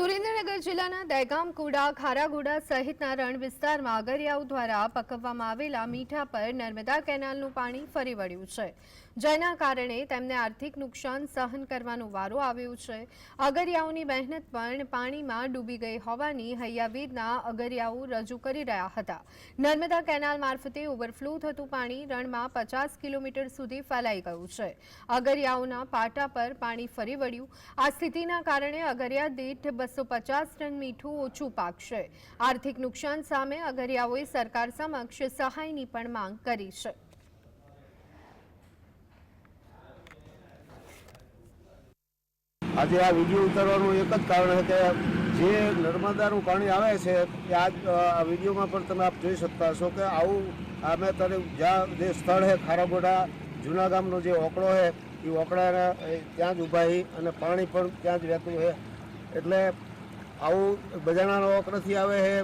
સુરેન્દ્રનગર જિલ્લાના દહેગામ કુડા ખારાગુડા સહિતના રણ વિસ્તારમાં અગરિયાઓ દ્વારા પકવવામાં આવેલા મીઠા પર નર્મદા કેનાલનું પાણી ફરી વળ્યું છે. જેના કારણે તેમને આર્થિક નુકસાન સહન કરવાનો વારો આવ્યો છે. અગરિયાઓની મહેનત પણ પાણીમાં ડૂબી ગઈ હોવાની હૈયાવેદના અગરિયાઓ રજૂ કરી રહ્યા હતા. નર્મદા કેનાલ મારફતે ઓવરફ્લો થતું પાણી રણમાં પચાસ કિલોમીટર સુધી ફેલાઈ ગયું છે. અગરિયાઓના પાટા પર પાણી ફરી વળ્યું. આ સ્થિતિના કારણે અગરિયા દીઠ બસો પચાસ ટન મીઠું ઓછું પાકશે. આર્થિક નુકસાન સામે અગરિયાઓએ સરકાર સમક્ષ સહાયની પણ માંગ કરી છે. આજે આ વીડિયો ઉતારવાનું એક જ કારણ છે કે જે નર્મદાનું પાણી આવે છે, એ આ વિડીયોમાં પણ તમે આપ જોઈ શકતા હશો કે આવું અમે ત્યારે જ્યાં જે સ્થળ છે ખારાગોડા જૂના ગામનો જે ઓકળો છે, એ ઓકળાના ત્યાં જ ઊભા અને પાણી પણ ત્યાં જ વહેતું છે. એટલે આવું બજાણાનો ઓકળથી આવે છે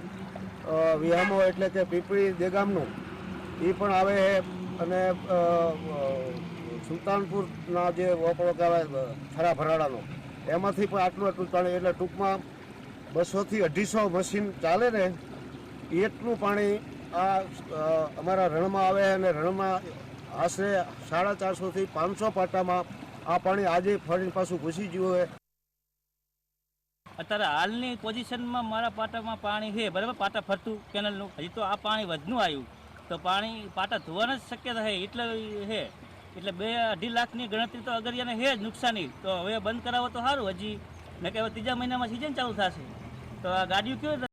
વિહામો એટલે કે પીપળી દેગામનું એ પણ આવે છે અને સુલતાનપુરના જે ઓકળો કહેવાય ખરા ભરાડાનો, એમાંથી પણ આટલું આટલું પાણી, એટલે ટૂંકમાં બસોથી અઢીસો મશીન ચાલે ને એટલું પાણી આ અમારા રણમાં આવે અને રણમાં આશરે સાડા ચારસોથી પાંચસો પાટામાં આ પાણી આજે ફરીને પાછું ઘૂસી ગયું હોય અત્યારે હાલની પોઝિશનમાં મારા પાટામાં પાણી છે, બરાબર? પાટા ફરતું કેનલનું. હજી તો આ પાણી વધનું આવ્યું. તો પાણી, પાટા ધોવાના જ શક્યતા છે, એટલે છે. એટલે બે અઢી લાખની ગણતરી તો અગરિયાને છે જ નુકસાની તો હવે બંધ કરાવો તો સારું, હજી. ને કે હવે ત્રીજા મહિનામાં સિઝન ચાલુ થશે. તો આ ગાડીઓ કેવી